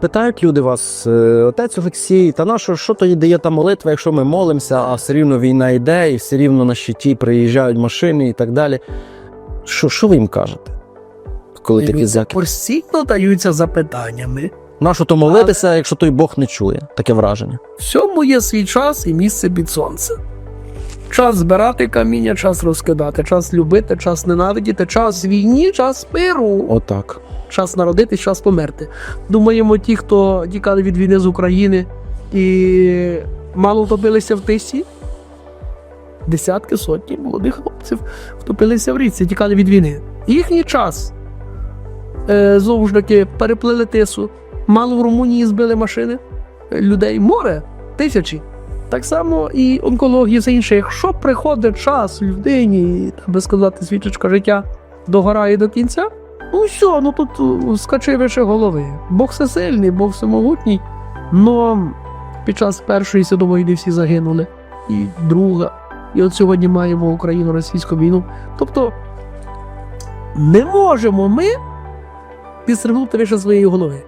Питають люди вас, е, отець Олексій, та на що, тоді дає та молитва, якщо ми молимося, а все рівно війна йде, і все рівно на щиті приїжджають машини і так далі. Що, що ви їм кажете? Коли такі зяки? Постійно даються запитаннями. На що то молитися, якщо той Бог не чує? Таке враження. Всьому є свій час і місце під сонцем. Час збирати каміння, час розкидати, час любити, час ненавидіти, час війні, час миру, Отак. час народитись, час померти. Думаємо, ті, хто тікали від війни з України і мало втопилися в тисі. Десятки, сотні молодих хлопців втопилися в річці, тікали від війни. Їхній час е, знову ж таки переплили тису. Мало в Румунії збили машини людей. Море тисячі. Так само і онкологія, все інше. Якщо приходить час людині, так би сказати, свічечка життя догорає до кінця, ну все, ну тут е, скачи вище голови. Бог всесильний, Бог всемогутній. Но під час Першої світової війни всі загинули. І друга. І от сьогодні маємо Україну-російську війну. Тобто не можемо ми підстрибнути вище своєї голови.